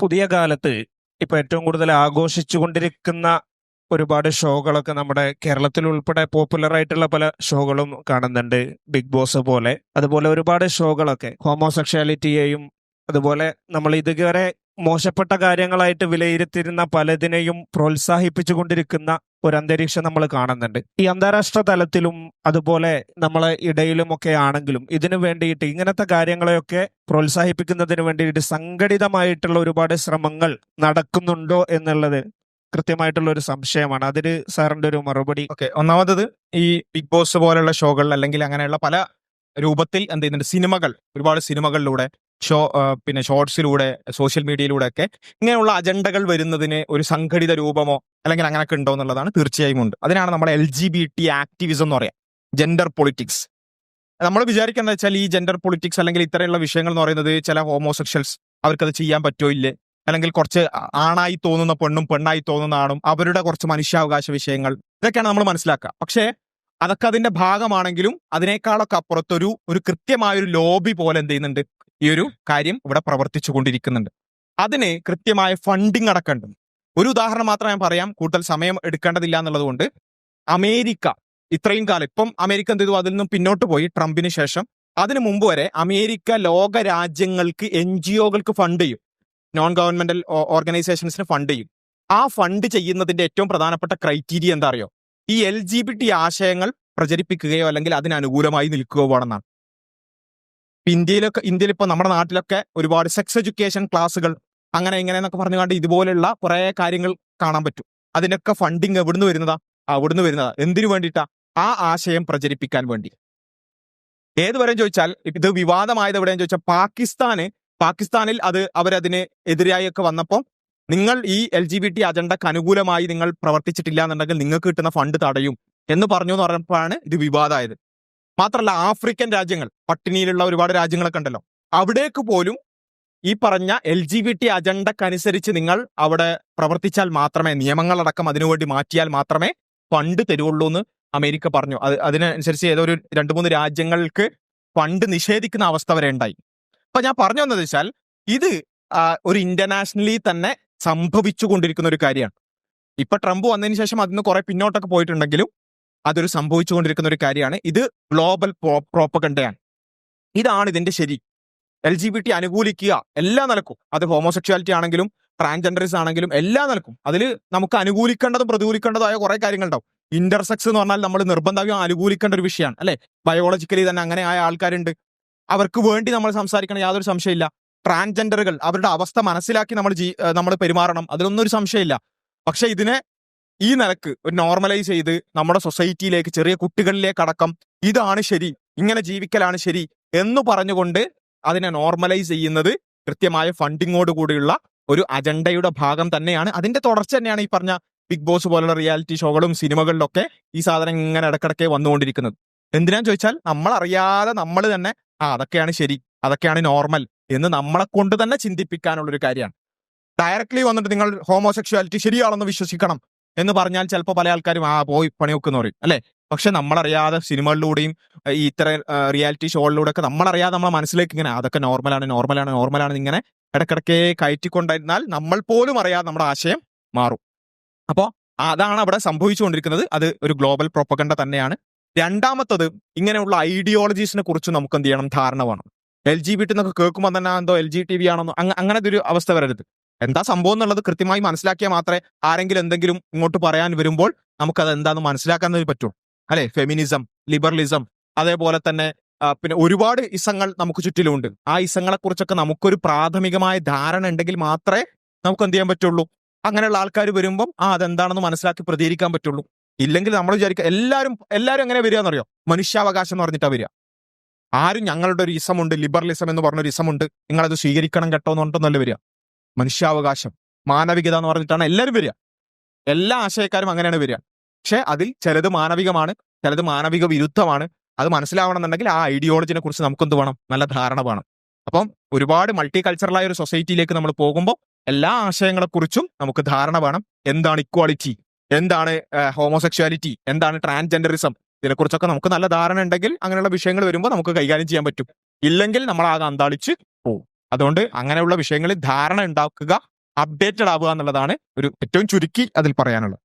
പുതിയ കാലത്ത് ഇപ്പൊ ഏറ്റവും കൂടുതൽ ആഘോഷിച്ചുകൊണ്ടിരിക്കുന്ന ഒരുപാട് ഷോകളൊക്കെ നമ്മുടെ കേരളത്തിൽ ഉൾപ്പെടെ പോപ്പുലർ ആയിട്ടുള്ള പല ഷോകളും കാണുന്നുണ്ട്. ബിഗ് ബോസ് പോലെ. അതുപോലെ ഒരുപാട് ഷോകളൊക്കെ. ഹോമോസെക്ഷാലിറ്റിയെയും അതുപോലെ നമ്മൾ ഇതുവരെ മോശപ്പെട്ട കാര്യങ്ങളായിട്ട് വിലയിരുത്തിയിരുന്ന പലതിനെയും പ്രോത്സാഹിപ്പിച്ചുകൊണ്ടിരിക്കുന്ന ഒരു അന്തരീക്ഷം നമ്മൾ കാണുന്നുണ്ട്. ഈ അന്താരാഷ്ട്ര തലത്തിലും അതുപോലെ നമ്മളെ ഇടയിലുമൊക്കെ ആണെങ്കിലും ഇതിനു വേണ്ടിയിട്ട് ഇങ്ങനത്തെ കാര്യങ്ങളെയൊക്കെ പ്രോത്സാഹിപ്പിക്കുന്നതിന് വേണ്ടിയിട്ട് സംഘടിതമായിട്ടുള്ള ഒരുപാട് ശ്രമങ്ങൾ നടക്കുന്നുണ്ടോ എന്നുള്ളത് കൃത്യമായിട്ടുള്ള ഒരു സംശയമാണ്. അതിന് സാറിന്റെ ഒരു മറുപടി. ഓക്കെ ഒന്നാമത്തത് ഈ ബിഗ് ബോസ് പോലുള്ള ഷോകൾ അല്ലെങ്കിൽ അങ്ങനെയുള്ള പല രൂപത്തിൽ എന്ത് ചെയ്യുന്നുണ്ട്? സിനിമകൾ ഒരുപാട് സിനിമകളിലൂടെ ഷോ പിന്നെ ഷോർട്സിലൂടെ സോഷ്യൽ മീഡിയയിലൂടെ ഒക്കെ ഇങ്ങനെയുള്ള അജണ്ടകൾ വരുന്നതിന് ഒരു സംഘടിത രൂപമോ അല്ലെങ്കിൽ അങ്ങനെയൊക്കെ ഉണ്ടോ എന്നുള്ളതാണ് തീർച്ചയായും ഉണ്ട്. അതിനാണ് നമ്മൾ L G B T activism എന്ന് പറയാം. Gender politics. നമ്മൾ വിചാരിക്കുന്നത് വെച്ചാൽ ഈ ജെൻഡർ പൊളിറ്റിക്സ് അല്ലെങ്കിൽ ഇത്തരമുള്ള വിഷയങ്ങൾ എന്ന് പറയുന്നത് ചില ഹോമോസെക്ഷൽസ് അവർക്കത് ചെയ്യാൻ പറ്റോ ഇല്ലേ? അല്ലെങ്കിൽ കുറച്ച് ആണായി തോന്നുന്ന പെണ്ണും പെണ്ണായി തോന്നുന്ന ആണും അവരുടെ കുറച്ച് മനുഷ്യാവകാശ വിഷയങ്ങൾ ഇതൊക്കെയാണ് നമ്മൾ മനസ്സിലാക്കുക. പക്ഷേ അതൊക്കെ അതിന്റെ ഭാഗമാണെങ്കിലും അതിനേക്കാളൊക്കെ അപ്പുറത്തൊരു ഒരു കൃത്യമായ ഒരു ലോബി പോലെ എന്ത് ചെയ്യുന്നുണ്ട്? ഈ ഒരു കാര്യം ഇവിടെ പ്രവർത്തിച്ചു കൊണ്ടിരിക്കുന്നുണ്ട്. അതിന് കൃത്യമായ ഫണ്ടിങ് അടക്കമുണ്ട്. ഒരു ഉദാഹരണം മാത്രം ഞാൻ പറയാം. കൂടുതൽ സമയം എടുക്കേണ്ടതില്ല എന്നുള്ളതുകൊണ്ട് അമേരിക്ക ഇത്രയും കാലം ഇപ്പം അമേരിക്ക എന്ത് ചെയ്തു? അതിൽ നിന്നും പിന്നോട്ട് പോയി ട്രംപിന് ശേഷം. അതിനു മുമ്പ് വരെ അമേരിക്ക ലോക രാജ്യങ്ങൾക്ക് എൻ ജി ഒകൾക്ക് ഫണ്ട് ചെയ്യും നോൺ ഗവൺമെന്റൽ ഓർഗനൈസേഷൻസിന് ഫണ്ട് ചെയ്യും. ആ ഫണ്ട് ചെയ്യുന്നതിന്റെ ഏറ്റവും പ്രധാനപ്പെട്ട ക്രൈറ്റീരിയ എന്താ അറിയോ? ഈ എൽ ജി ബി ടി ആശയങ്ങൾ പ്രചരിപ്പിക്കുകയോ അല്ലെങ്കിൽ അതിനനുകൂലമായി നിൽക്കുകയോ വേണമെന്നാണ്. ഇന്ത്യയിലൊക്കെ ഇന്ത്യയിൽ ഇപ്പൊ നമ്മുടെ നാട്ടിലൊക്കെ ഒരുപാട് സെക്സ് എഡ്യൂക്കേഷൻ ക്ലാസ്സുകൾ അങ്ങനെ ഇങ്ങനെ എന്നൊക്കെ പറഞ്ഞുകൊണ്ട് ഇതുപോലെയുള്ള കുറേ കാര്യങ്ങൾ കാണാൻ പറ്റും. അതിനൊക്കെ ഫണ്ടിങ് എവിടുന്ന് വരുന്നതാ? അവിടുന്ന് വരുന്നതാ. എന്തിനു വേണ്ടിയിട്ടാ? ആ ആശയം പ്രചരിപ്പിക്കാൻ വേണ്ടി. ഏതുവരെ ചോദിച്ചാൽ ഇത് വിവാദമായത് എവിടെയെന്ന് ചോദിച്ചാൽ പാകിസ്ഥാന് പാകിസ്ഥാനിൽ അത് അവരതിന് എതിരായി ഒക്കെ വന്നപ്പോൾ നിങ്ങൾ ഈ എൽ ജി ബി ടി അജണ്ടക്ക് അനുകൂലമായി നിങ്ങൾ പ്രവർത്തിച്ചിട്ടില്ല എന്നുണ്ടെങ്കിൽ നിങ്ങൾക്ക് കിട്ടുന്ന ഫണ്ട് തടയും എന്ന് പറഞ്ഞു എന്ന് പറഞ്ഞപ്പോഴാണ് ഇത് വിവാദമായത്. മാത്രമല്ല ആഫ്രിക്കൻ രാജ്യങ്ങൾ പട്ടിണിയിലുള്ള ഒരുപാട് രാജ്യങ്ങളൊക്കെ ഉണ്ടല്ലോ. അവിടേക്ക് പോലും ഈ പറഞ്ഞ എൽ ജി ബി ടി അജണ്ടക്കനുസരിച്ച് നിങ്ങൾ അവിടെ പ്രവർത്തിച്ചാൽ മാത്രമേ നിയമങ്ങളടക്കം അതിനുവേണ്ടി മാറ്റിയാൽ മാത്രമേ ഫണ്ട് തരുള്ളൂ എന്ന് അമേരിക്ക പറഞ്ഞു. അത് അതിനനുസരിച്ച് ഏതൊരു രണ്ട് മൂന്ന് രാജ്യങ്ങൾക്ക് ഫണ്ട് നിഷേധിക്കുന്ന അവസ്ഥ വരെ ഉണ്ടായി. അപ്പൊ ഞാൻ പറഞ്ഞു വന്നത് വെച്ചാൽ ഇത് ഒരു ഇന്റർനാഷണലി തന്നെ സംഭവിച്ചുകൊണ്ടിരിക്കുന്ന ഒരു കാര്യമാണ്. ഇപ്പൊ ട്രംപ് വന്നതിന് ശേഷം അതിന് കുറെ പിന്നോട്ടൊക്കെ പോയിട്ടുണ്ടെങ്കിലും അതൊരു സംഭവിച്ചുകൊണ്ടിരിക്കുന്ന ഒരു കാര്യമാണ്. ഇത് ഗ്ലോബൽ പ്രോപ്പഗണ്ടയാണ്. ഇതാണ് ഇതിന്റെ ശരി. എൽ ജി ബി ടി അനുകൂലിക്കുക എല്ലാ നിലക്കും. അത് ഹോമോസെക്ഷുവാലിറ്റി ആണെങ്കിലും ട്രാൻസ്ജെൻഡറിസ് ആണെങ്കിലും എല്ലാ നിലക്കും. അതിൽ നമുക്ക് അനുകൂലിക്കേണ്ടതും പ്രതികൂലിക്കേണ്ടതായ കുറെ കാര്യങ്ങളുണ്ടാവും. ഇന്റർസെക്സ് എന്ന് പറഞ്ഞാൽ നമ്മൾ നിർബന്ധമായും അനുകൂലിക്കേണ്ട ഒരു വിഷയമാണ് അല്ലെ? ബയോളജിക്കലി തന്നെ അങ്ങനെ ആയ ആൾക്കാരുണ്ട്. അവർക്ക് വേണ്ടി നമ്മൾ സംസാരിക്കണം യാതൊരു സംശയമില്ല. ട്രാൻസ്ജെൻഡറുകൾ അവരുടെ അവസ്ഥ മനസ്സിലാക്കി നമ്മൾ ജീ നമ്മൾ പെരുമാറണം. അതിലൊന്നും ഒരു സംശയമില്ല. പക്ഷെ ഇതിനെ ഈ നിലയ്ക്ക് ഒരു നോർമലൈസ് ചെയ്ത് നമ്മുടെ സൊസൈറ്റിയിലേക്ക് ചെറിയ കുട്ടികളിലേക്ക് അടക്കം ഇതാണ് ശരി. ഇങ്ങനെ ജീവിക്കലാണ് ശരി. എന്ന് പറഞ്ഞുകൊണ്ട് അതിനെ നോർമലൈസ് ചെയ്യുന്നത് കൃത്യമായ ഫണ്ടിങ്ങോട് കൂടിയുള്ള ഒരു അജണ്ടയുടെ ഭാഗം തന്നെയാണ്. അതിന്റെ തുടർച്ച തന്നെയാണ് ഈ പറഞ്ഞ ബിഗ് ബോസ് പോലുള്ള റിയാലിറ്റി ഷോകളും സിനിമകളിലൊക്കെ ഈ സാധനം ഇങ്ങനെ ഇടക്കിടക്കെ വന്നുകൊണ്ടിരിക്കുന്നത്. എന്തിനാന്ന് ചോദിച്ചാൽ നമ്മൾ അറിയാതെ നമ്മൾ തന്നെ ആ അതൊക്കെയാണ് ശരി അതൊക്കെയാണ് നോർമൽ എന്ന് നമ്മളെ കൊണ്ട് തന്നെ ചിന്തിപ്പിക്കാനുള്ളൊരു കാര്യമാണ്. ഡയറക്ട്ലി വന്നിട്ട് നിങ്ങൾ ഹോമോസെക്ഷുവാലിറ്റി ശരിയാണെന്ന് വിശ്വസിക്കണം എന്ന് പറഞ്ഞാൽ ചിലപ്പോൾ പല ആൾക്കാരും ആ പോയി പണി എന്ന് പറയും അല്ലെ? പക്ഷെ നമ്മളറിയാതെ സിനിമകളിലൂടെയും ഈ ഇത്ര റിയാലിറ്റി ഷോകളിലൂടെ ഒക്കെ നമ്മളറിയാതെ നമ്മളെ മനസ്സിലേക്ക് ഇങ്ങനെ അതൊക്കെ നോർമലാണ് നോർമലാണ് നോർമലാണ് ഇങ്ങനെ ഇടക്കിടക്കെ കയറ്റിക്കൊണ്ടിരുന്നാൽ നമ്മൾ പോലും അറിയാതെ നമ്മുടെ ആശയം മാറും. അപ്പോൾ അതാണ് അവിടെ സംഭവിച്ചുകൊണ്ടിരിക്കുന്നത്. അത് ഒരു ഗ്ലോബൽ പ്രൊപ്പഗണ്ട തന്നെയാണ്. രണ്ടാമത്തത് ഇങ്ങനെയുള്ള ഐഡിയോളജീസിനെ കുറിച്ച് നമുക്ക് എന്ത് ചെയ്യണം? ധാരണ വേണം. എൽ ജി ബി ടി എന്നൊക്കെ കേൾക്കുമ്പോൾ തന്നെ എന്തോ എൽ ജി ടി വി ആണെന്നോ? അങ്ങ- അങ്ങനത്തെ ഒരു അവസ്ഥ വരരുത്. എന്താ സംഭവം എന്നുള്ളത് കൃത്യമായി മനസ്സിലാക്കിയാൽ മാത്രമേ ആരെങ്കിലും എന്തെങ്കിലും ഇങ്ങോട്ട് പറയാൻ വരുമ്പോൾ നമുക്കത് എന്താണെന്ന് മനസ്സിലാക്കാൻ പറ്റുള്ളൂ. അല്ലെ? ഫെമിനിസം ലിബറലിസം അതേപോലെ തന്നെ പിന്നെ ഒരുപാട് ഇസങ്ങൾ നമുക്ക് ചുറ്റിലുമുണ്ട്. ആ ഇസങ്ങളെ കുറിച്ചൊക്കെ നമുക്കൊരു പ്രാഥമികമായ ധാരണ ഉണ്ടെങ്കിൽ മാത്രമേ നമുക്ക് എന്ത് ചെയ്യാൻ പറ്റുള്ളൂ? അങ്ങനെയുള്ള ആൾക്കാർ വരുമ്പം ആ അതെന്താണെന്ന് മനസ്സിലാക്കി പ്രതികരിക്കാൻ പറ്റുള്ളൂ. ഇല്ലെങ്കിൽ നമ്മൾ വിചാരിക്കുക എല്ലാവരും എല്ലാവരും എങ്ങനെ വരിക എന്നറിയോ? മനുഷ്യാവകാശം എന്ന് പറഞ്ഞിട്ടാ വരിക. ആരും ഞങ്ങളുടെ ഒരു ഇസമുണ്ട് ലിബറലിസം എന്ന് പറഞ്ഞൊരു ഇസമുണ്ട്. നിങ്ങളത് സ്വീകരിക്കണം കേട്ടോ എന്ന് പറഞ്ഞിട്ടൊന്നല്ല വരിക. മനുഷ്യാവകാശം മാനവികത എന്ന് പറഞ്ഞിട്ടാണ് എല്ലാവരും വരിക. എല്ലാ ആശയക്കാരും അങ്ങനെയാണ് വരിക. പക്ഷെ അതിൽ ചിലത് മാനവികമാണ് ചിലത് മാനവിക വിരുദ്ധമാണ് അത് മനസ്സിലാവണമെന്നുണ്ടെങ്കിൽ ആ ഐഡിയോളജിനെ കുറിച്ച് നമുക്കെന്ത് വേണം? നല്ല ധാരണ വേണം. അപ്പം ഒരുപാട് മൾട്ടി കൾച്ചറലായ ഒരു സൊസൈറ്റിയിലേക്ക് നമ്മൾ പോകുമ്പോൾ എല്ലാ ആശയങ്ങളെക്കുറിച്ചും നമുക്ക് ധാരണ വേണം. എന്താണ് ഇക്വാളിറ്റി എന്താണ് ഹോമോസെക്ഷുവാലിറ്റി എന്താണ് ട്രാൻസ്ജെൻഡറിസം ഇതിനെക്കുറിച്ചൊക്കെ നമുക്ക് നല്ല ധാരണ ഉണ്ടെങ്കിൽ അങ്ങനെയുള്ള വിഷയങ്ങൾ വരുമ്പോൾ നമുക്ക് കൈകാര്യം ചെയ്യാൻ പറ്റും. ഇല്ലെങ്കിൽ നമ്മൾ ആകെ അന്താളിച്ച് പോകും അതുകൊണ്ട് അങ്ങനെയുള്ള വിഷയങ്ങളിൽ ധാരണ ഉണ്ടാക്കുക അപ്ഡേറ്റഡ് ആവുക എന്നുള്ളതാണ് ഒരു ഏറ്റവും ചുരുക്കി അതിൽ പറയാനുള്ളത്.